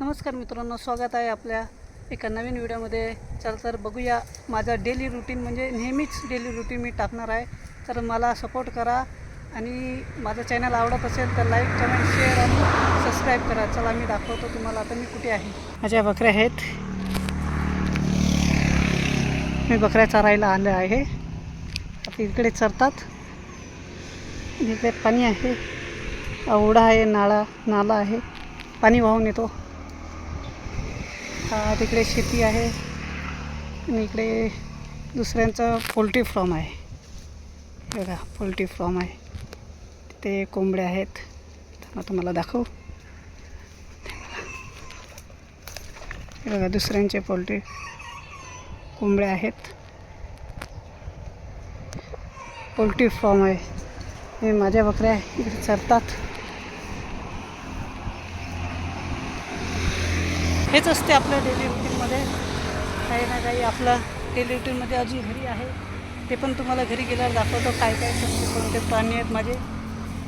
नमस्कार मित्रांनो स्वागत आहे आपल्या एका नवीन व्हिडिओमध्ये. चल तर बघूया माझा डेली रुटीन म्हणजे नेहमीच डेली रुटीन मी टाकणार आहे. तर मला सपोर्ट करा आणि माझं चॅनल आवडत असेल तर लाईक कमेंट शेअर आणि सबस्क्राईब करा. चला मी दाखवतो तुम्हाला आता मी कुठे आहे. माझ्या बकऱ्या आहेत. मी बकऱ्या चरायला आलं आहे. आता इकडे चरतात. इकडे पाणी आहे. ओढा आहे नाळा नाला आहे. पाणी वाहून येतो. तिकडे शेती आहे. आणि इकडे दुसऱ्यांचं पोल्ट्री फॉर्म आहे. बघा पोल्ट्री फॉर्म आहे. तिथे कोंबड्या आहेत. त्यांना तुम्हाला दाखवू? बघा दुसऱ्यांचे पोल्ट्री कोंबड्या आहेत. पोल्ट्री फॉर्म आहे. हे माझ्या बकऱ्या इकडे चरतात. हेच असते आपल्या डेली रुटीनमध्ये काही ना काही आपलं डेली रुटीनमध्ये अजून घरी आहे. ते पण तुम्हाला घरी गेल्यावर दाखवतो काय काय कसले कोणते प्राणी आहेत माझे.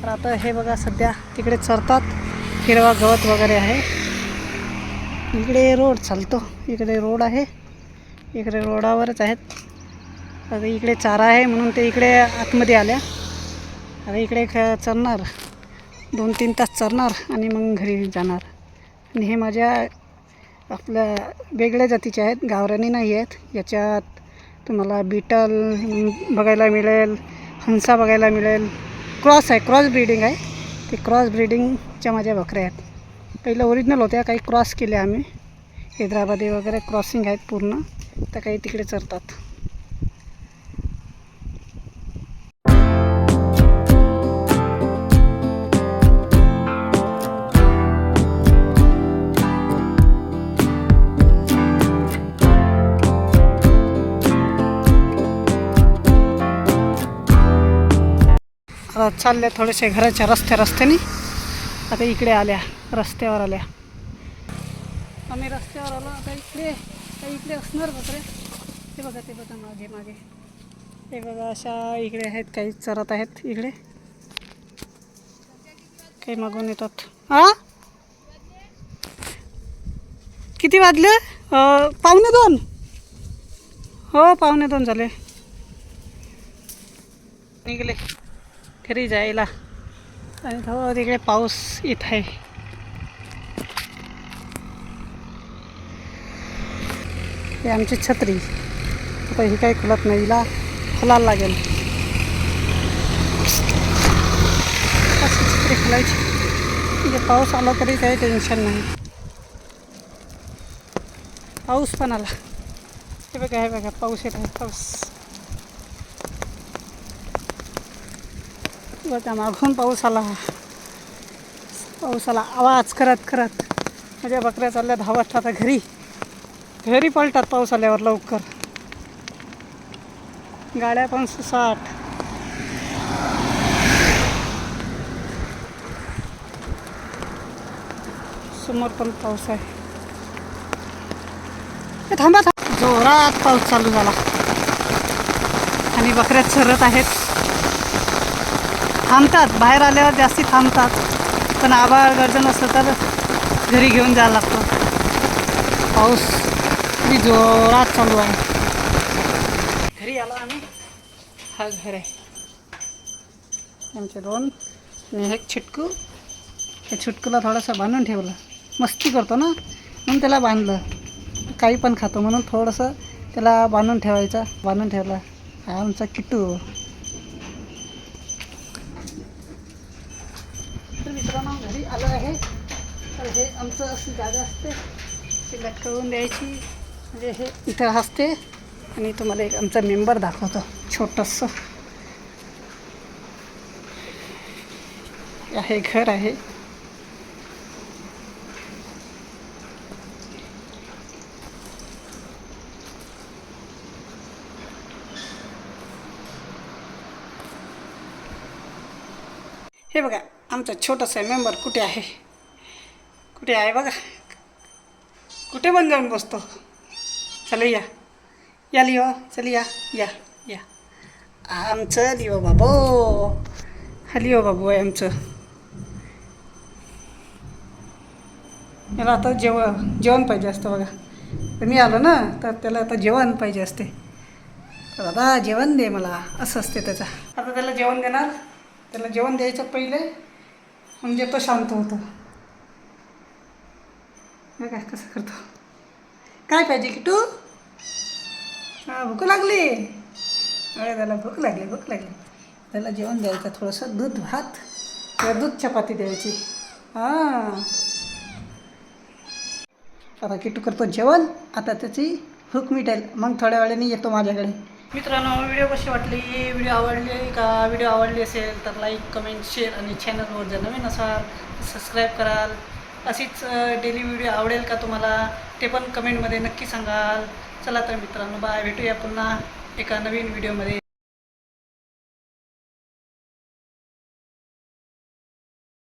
तर आता हे बघा सध्या तिकडे चरतात. हिरवा गवत वगैरे आहे. इकडे रोड चालतो. इकडे रोड आहे. इकडे रोडावरच आहेत. आता इकडे चारा आहे म्हणून ते इकडे आतमध्ये आल्या. आता इकडे ख चरणार. दोन तीन तास चरणार आणि मग घरी जाणार. आणि हे माझ्या आपल्या वेगळ्या जातीचे आहेत गावरानी नाही आहेत. याच्यात तुम्हाला बिटल बघायला मिळेल हंसा बघायला मिळेल. क्रॉस आहे क्रॉस ब्रीडिंग आहे. ते क्रॉस ब्रीडिंगच्या माझ्या बकऱ्या आहेत. पहिलं ओरिजिनल होत्या काही क्रॉस केल्या आम्ही. हैदराबादी वगैरे क्रॉसिंग आहेत पूर्ण. तर काही तिकडे चरतात. आता चालल्या थोडेसे घराच्या रस्त्या रस्त्याने. आता इकडे आल्या रस्त्यावर आल्या. आम्ही रस्त्यावर आलो आता इकडे काही इकडे असणार बकरे ते बघा ते बघा मागे मागे. ते बघा अशा इकडे आहेत काही चरत आहेत इकडे. काही मागून येतात. हा किती वाजले? पावणे दोन. हो पावणे दोन झाले. निघले. घरी जायला. आणि थोडं तिकडे पाऊस येत आहे. ही आमची छत्री. आता ही काही खुलत नाही. हिला खुलायला लागेल. अशी छत्री खुलायची. म्हणजे पाऊस आला तरी काही टेन्शन नाही. पाऊस पण आला. हे बघा हे बघा पाऊस येत आहे पाऊस. बघा मागून पाऊस आला पाऊस आला आवाज करत करत माझ्या बकऱ्या चालल्या धावत आता घरी. घरी पळतात पाऊस आल्यावर लवकर. गाड्या पण सुसाट. समोर पण पाऊस आहे. थांबा थांबा. जोरात पाऊस चालू झाला. आणि बकऱ्या चरत आहेत. थांबतात. बाहेर आल्यावर जास्ती थांबतात. पण आभाळ गर्जन असलं तर घरी घेऊन जायला लागतं. पाऊस किती जोरात चालू आहे. घरी आलो आम्ही. हा घर आहे. आमचे दोन. आणि एक छिटकू. त्या छिटकूला थोडंसं बांधून ठेवलं. मस्ती करतो ना. म्हणून त्याला बांधलं. काही पण खातो म्हणून थोडंसं त्याला बांधून ठेवायचं. बांधून ठेवलं. हा आमचा किट्टू. तर मित्रांनो घरी आलो आहे. तर हे आमचं अशी जागा असते. ती लटकवून द्यायची. म्हणजे हे इथं असते. आणि तुम्हाला एक आमचा मेंबर दाखवतो. छोटंसं. हे घर आहे. हे बघा. आमचा छोटासा मेंबर कुठे आहे? कुठे आहे बघा. कुठे पण जाऊन बसतो. चल या. या लिओ. चल या. या. या. आमचं लिओ बाबो. हा लिओ बाबू आहे आमचं. याला आता जेवण जेवण पाहिजे असतं बघा. तर मी आलो ना तर त्याला आता जेवण पाहिजे असते. तर दादा जेवण दे मला. असं असते त्याचं. आता त्याला जेवण देणार. त्याला जेवण द्यायचं पहिले. म्हणजे तो शांत होतो. काय कसं करतो? काय पाहिजे की तू हां भूक लागली. अरे त्याला भूक लागली भूक लागली. त्याला जेवण द्यायचं थोडंसं दूध भात किंवा दूध चपाती द्यायची. हां. आता किटू करतो जेवण. आता त्याची भूक मिटेल. मग थोड्या वेळाने येतो माझ्याकडे. मित्रांनो व्हिडिओ कशी वाटली? व्हिडिओ आवडली का? व्हिडिओ आवडली असेल तर लाईक कमेंट शेअर आणि चॅनलवर जर नवीन असाल सबस्क्राईब कराल. अशीच डेली व्हिडिओ आवडेल का तुम्हाला ते पण कमेंटमध्ये नक्की सांगाल. चला तर मित्रांनो बाय भेटूया पुन्हा एका नवीन व्हिडिओमध्ये